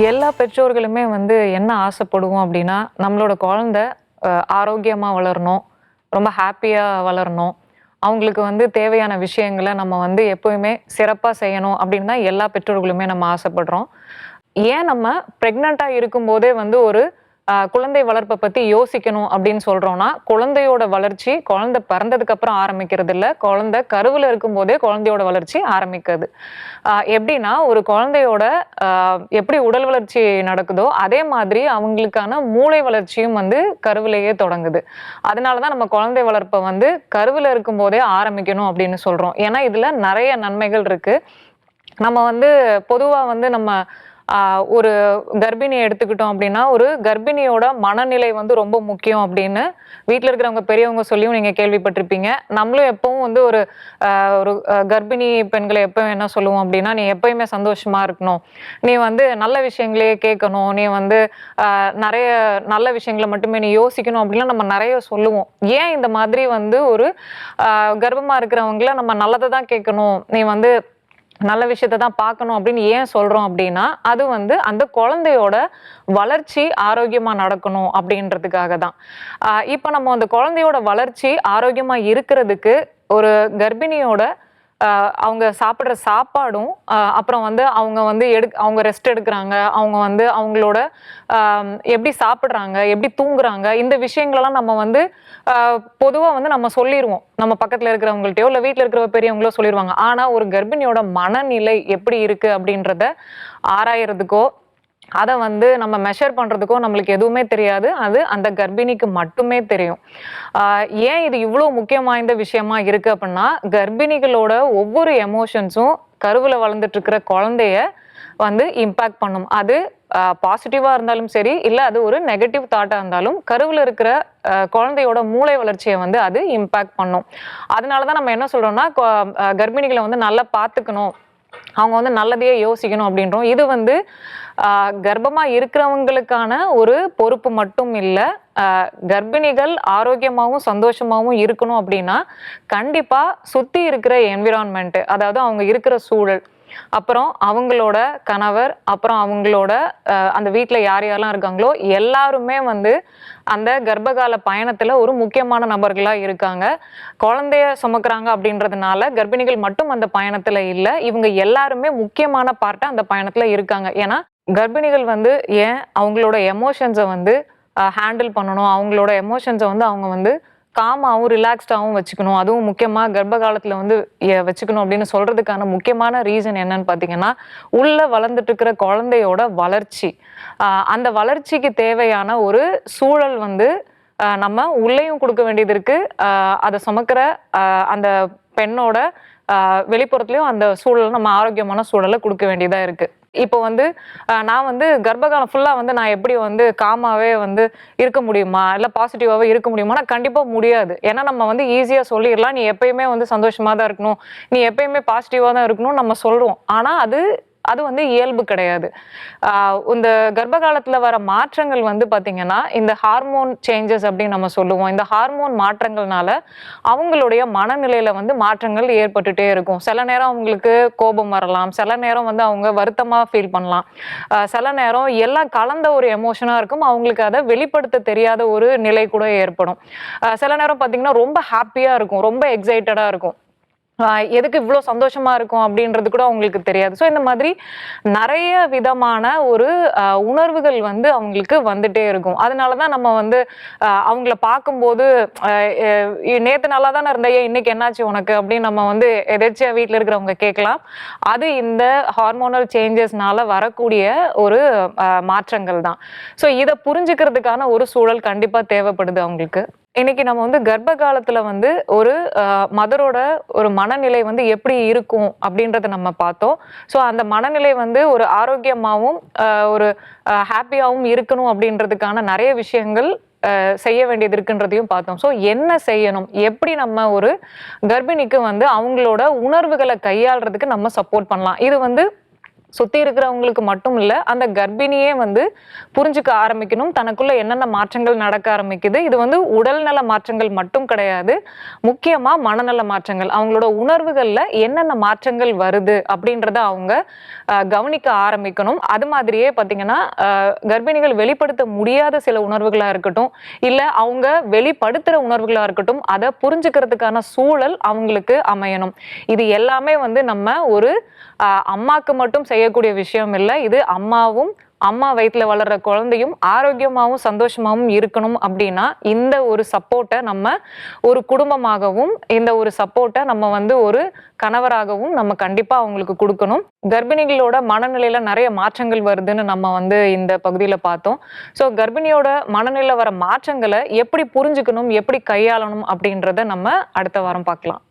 எல்லா பெற்றோர்களுமே வந்து என்ன ஆசைப்படுவோம் அப்படின்னா நம்மளோட குழந்தை ஆரோக்கியமாக வளரணும் ரொம்ப ஹாப்பியாக வளரணும். அவங்களுக்கு வந்து தேவையான விஷயங்களை நம்ம வந்து எப்பவுமே சிறப்பாக செய்யணும் அப்படின்னு தான் எல்லா பெற்றோர்களுமே நம்ம ஆசைப்படுறோம். ஏன் நம்ம ப்ரெக்னெண்ட்டாக இருக்கும்போதே வந்து ஒரு குழந்தை வளர்ப்பை பற்றி யோசிக்கணும் அப்படின்னு சொல்கிறோன்னா குழந்தையோட வளர்ச்சி குழந்தை பிறந்ததுக்கு அப்புறம் ஆரம்பிக்கிறது இல்லை குழந்தை கருவில் இருக்கும்போதே குழந்தையோட வளர்ச்சி ஆரம்பிக்கிறது எப்படின்னா ஒரு குழந்தையோட ஆஹ், எப்படி உடல் வளர்ச்சி நடக்குதோ அதே மாதிரி அவங்களுக்கான மூளை வளர்ச்சியும் வந்து கருவிலேயே தொடங்குது. அதனால தான் நம்ம குழந்தை வளர்ப்பை வந்து கருவில் இருக்கும்போதே ஆரம்பிக்கணும் அப்படின்னு சொல்கிறோம் ஏன்னா இதில் நிறைய நன்மைகள் இருக்குது நம்ம வந்து பொதுவாக வந்து நம்ம ஒரு கர்ப்பிணியை எடுத்துக்கிட்டோம் அப்படின்னா ஒரு கர்ப்பிணியோட மனநிலை வந்து ரொம்ப முக்கியம் அப்படின்னு வீட்டில் இருக்கிறவங்க பெரியவங்க சொல்லியும் நீங்கள் கேள்விப்பட்டிருப்பீங்க. நம்மளும் எப்பவும் வந்து ஒரு ஒரு கர்ப்பிணி பெண்களை எப்பவும் என்ன சொல்லுவோம் அப்படின்னா நீ எப்பயுமே சந்தோஷமாக இருக்கணும். நீ வந்து நல்ல விஷயங்களையே கேட்கணும். நீ வந்து நிறைய நல்ல விஷயங்களை மட்டுமே நீ யோசிக்கணும் அப்படின்லாம் நம்ம நிறைய சொல்லுவோம். ஏன் இந்த மாதிரி வந்து ஒரு கர்ப்பமாக இருக்கிறவங்கள நம்ம நல்லதை தான் கேட்கணும்? நீ வந்து நல்ல விஷயத்தை தான் பார்க்கணும் அப்படின்னு ஏன் சொல்கிறோம் அப்படின்னா அது வந்து அந்த குழந்தையோட வளர்ச்சி ஆரோக்கியமாக நடக்கணும் அப்படின்றதுக்காக தான். இப்போ நம்ம அந்த குழந்தையோட வளர்ச்சி ஆரோக்கியமாக இருக்கிறதுக்கு ஒரு கர்ப்பிணியோட அவங்க சாப்பிட்ற சாப்பாடும் அப்புறம் வந்து அவங்க வந்து எடு அவங்க ரெஸ்ட் எடுக்கிறாங்க. அவங்க வந்து அவங்களோட எப்படி சாப்பிட்றாங்க எப்படி தூங்குறாங்க இந்த விஷயங்களெல்லாம் நம்ம வந்து பொதுவாக வந்து நம்ம சொல்லிடுவோம் நம்ம பக்கத்தில் இருக்கிறவங்கள்ட்டயோ இல்லை வீட்டில் இருக்கிற பெரியவங்களோ சொல்லிடுவாங்க ஆனால் ஒரு கர்ப்பிணியோட மனநிலை எப்படி இருக்குது அப்படின்றத ஆராயறதுக்கோ அதை வந்து நம்ம மெஷர் பண்ணுறதுக்கோ நம்மளுக்கு எதுவுமே தெரியாது. அது அந்த கர்ப்பிணிக்கு மட்டுமே தெரியும். ஏன் இது இவ்வளோ முக்கியம் வாய்ந்த விஷயமா இருக்கு அப்படின்னா கர்ப்பிணிகளோட ஒவ்வொரு எமோஷன்ஸும் கருவில் வளர்ந்துட்டு இருக்கிற குழந்தைய வந்து இம்பேக்ட் பண்ணும். அது பாசிட்டிவாக இருந்தாலும் சரி இல்லை அது ஒரு நெகட்டிவ் தாட்டாக இருந்தாலும் கருவில் இருக்கிற குழந்தையோட மூளை வளர்ச்சியை வந்து அது இம்பேக்ட் பண்ணும். அதனால தான் நம்ம என்ன சொல்கிறோம்னா கர்ப்பிணிகளை வந்து நல்லா பார்த்துக்கணும். அவங்க வந்து நல்லதையே யோசிக்கணும் அப்படின்றோம். இது வந்து கர்ப்பமாக இருக்கிறவங்களுக்கான ஒரு பொறுப்பு மட்டும் இல்லை. கர்ப்பிணிகள் ஆரோக்கியமாகவும் சந்தோஷமாகவும் இருக்கணும் அப்படின்னா கண்டிப்பாக சுற்றி இருக்கிற என்விரான்மெண்ட்டு அதாவது அவங்க இருக்கிற சூழல் அப்புறம் அவங்களோட கணவர் அப்புறம் அவங்களோட அந்த வீட்டில் யார் யாரெல்லாம் இருக்காங்களோ எல்லாருமே வந்து அந்த கர்ப்பகால பயணத்தில் ஒரு முக்கியமான நபர்களாக இருக்காங்க. குழந்தைய சுமக்குறாங்க அப்படின்றதுனால கர்ப்பிணிகள் மட்டும் அந்த பயணத்தில் இல்லை இவங்க எல்லாருமே முக்கியமான பார்ட்டாக அந்த பயணத்தில் இருக்காங்க. ஏன்னா கர்ப்பிணிகள் வந்து ஏன் அவங்களோட எமோஷன்ஸை வந்து ஹேண்டில் பண்ணணும்? அவங்களோட எமோஷன்ஸை வந்து அவங்க வந்து காமாவும் ரிலாக்ஸ்டாகவும் வச்சுக்கணும். அதுவும் முக்கியமாக கர்ப்ப காலத்தில் வந்து வச்சுக்கணும் அப்படின்னு சொல்கிறதுக்கான முக்கியமான ரீசன் என்னன்னு பார்த்தீங்கன்னா உள்ளே வளர்ந்துட்டு இருக்கிற குழந்தையோட வளர்ச்சி. அந்த வளர்ச்சிக்கு தேவையான ஒரு சூழல் வந்து நம்ம உள்ளேயும் கொடுக்க வேண்டியது இருக்குது அதை சுமக்கிற அந்த பெண்ணோட வெளிப்புறத்துலேயும் அந்த சூழல் நம்ம ஆரோக்கியமான சூழலை கொடுக்க வேண்டியதாக இருக்குது இப்போ வந்து நான் வந்து கர்ப்பகாலம் ஃபுல்லாக வந்து நான் எப்படி வந்து காமாவே வந்து இருக்க முடியுமா? இல்லை பாசிட்டிவாகவே இருக்க முடியுமானா கண்டிப்பாக முடியாது. ஏன்னா நம்ம வந்து ஈஸியாக சொல்லிடலாம். நீ எப்பயுமே வந்து சந்தோஷமாக தான் இருக்கணும். நீ எப்பயுமே பாசிட்டிவாக தான் இருக்கணும் நம்ம சொல்கிறோம் ஆனால் அது அது வந்து இயல்பு கிடையாது. இந்த கர்ப்ப காலத்தில் வர மாற்றங்கள் வந்து பார்த்திங்கன்னா இந்த ஹார்மோன் சேஞ்சஸ் அப்படின்னு நம்ம சொல்லுவோம். இந்த ஹார்மோன் மாற்றங்கள்னால அவங்களுடைய மனநிலையில் வந்து மாற்றங்கள் ஏற்பட்டுட்டே இருக்கும். சில நேரம் அவங்களுக்கு கோபம் வரலாம். சில நேரம் வந்து அவங்க வருத்தமாக ஃபீல் பண்ணலாம். சில நேரம் எல்லாம் கலந்த ஒரு எமோஷனாக இருக்கும். அவங்களுக்கு அதை வெளிப்படுத்த தெரியாத ஒரு நிலை கூட ஏற்படும். சில நேரம் பார்த்திங்கன்னா ரொம்ப ஹாப்பியாக இருக்கும். ரொம்ப எக்ஸைட்டடாக இருக்கும். எதுக்கு இவ்வளோ சந்தோஷமா இருக்கும் அப்படின்றது கூட அவங்களுக்கு தெரியாது. ஸோ இந்த மாதிரி நிறைய விதமான ஒரு உணர்வுகள் வந்து அவங்களுக்கு வந்துட்டே இருக்கும். அதனால தான் நம்ம வந்து அவங்கள பார்க்கும்போது நேற்று நல்லா தானே இருந்த ஏன் இன்னைக்கு என்னாச்சு உனக்கு அப்படின்னு நம்ம வந்து எதேச்சியாக வீட்டில் இருக்கிறவங்க கேட்கலாம். அது இந்த ஹார்மோனல் சேஞ்சஸ்னால வரக்கூடிய ஒரு மாற்றங்கள் தான். ஸோ இதை புரிஞ்சுக்கிறதுக்கான ஒரு சூழல் கண்டிப்பாக தேவைப்படுது அவங்களுக்கு. இன்னைக்கு நம்ம வந்து கர்ப்ப காலத்துல வந்து ஒரு மதரோட ஒரு மனநிலை வந்து எப்படி இருக்கும் அப்படின்றத நம்ம பார்த்தோம். ஸோ அந்த மனநிலை வந்து ஒரு ஆரோக்கியமாகவும் ஒரு ஹாப்பியாகவும் இருக்கணும் அப்படின்றதுக்கான நிறைய விஷயங்கள் செய்ய வேண்டியது இருக்குன்றதையும் பார்த்தோம். ஸோ என்ன செய்யணும்? எப்படி நம்ம ஒரு கர்ப்பிணிக்கு வந்து அவங்களோட உணர்வுகளை கையாளுறதுக்கு நம்ம சப்போர்ட் பண்ணலாம்? இது வந்து சுத்தி இருக்கிறவங்களுக்கு மட்டும் இல்ல அந்த கர்ப்பிணியே வந்து புரிஞ்சுக்க ஆரம்பிக்கணும். தனக்குள்ள என்னென்ன மாற்றங்கள் நடக்க ஆரம்பிக்குது. இது வந்து உடல்நல மாற்றங்கள் மட்டும் கிடையாது. முக்கியமா மனநல மாற்றங்கள். அவங்களோட உணர்வுகள்ல என்னென்ன மாற்றங்கள் வருது அப்படின்றத அவங்க கவனிக்க ஆரம்பிக்கணும். அது மாதிரியே பாத்தீங்கன்னா கர்ப்பிணிகள் வெளிப்படுத்த முடியாத சில உணர்வுகளா இருக்கட்டும் இல்ல அவங்க வெளிப்படுத்துற உணர்வுகளா இருக்கட்டும் அதை புரிஞ்சுக்கிறதுக்கான சூழல் அவங்களுக்கு அமையணும். இது எல்லாமே வந்து நம்ம ஒரு அம்மாக்கு மட்டும் செய்யக்கூடிய விஷயம் இல்லை. இது அம்மாவும் அம்மா வயிற்றில் வளர்ற குழந்தையும் ஆரோக்கியமாகவும் சந்தோஷமாகவும் இருக்கணும் அப்படின்னா இந்த ஒரு சப்போர்ட்டை நம்ம ஒரு குடும்பமாகவும் இந்த ஒரு சப்போர்ட்டை நம்ம வந்து ஒரு கணவராகவும் நம்ம கண்டிப்பாக அவங்களுக்கு கொடுக்கணும். கர்ப்பிணிகளோட மனநிலையில் நிறைய மாற்றங்கள் வருதுன்னு நம்ம வந்து இந்த பகுதியில் பார்த்தோம். ஸோ கர்ப்பிணியோட மனநிலையில் வர மாற்றங்களை எப்படி புரிஞ்சுக்கணும் எப்படி கையாளணும் அப்படின்றத நம்ம அடுத்த வாரம் பார்க்கலாம்.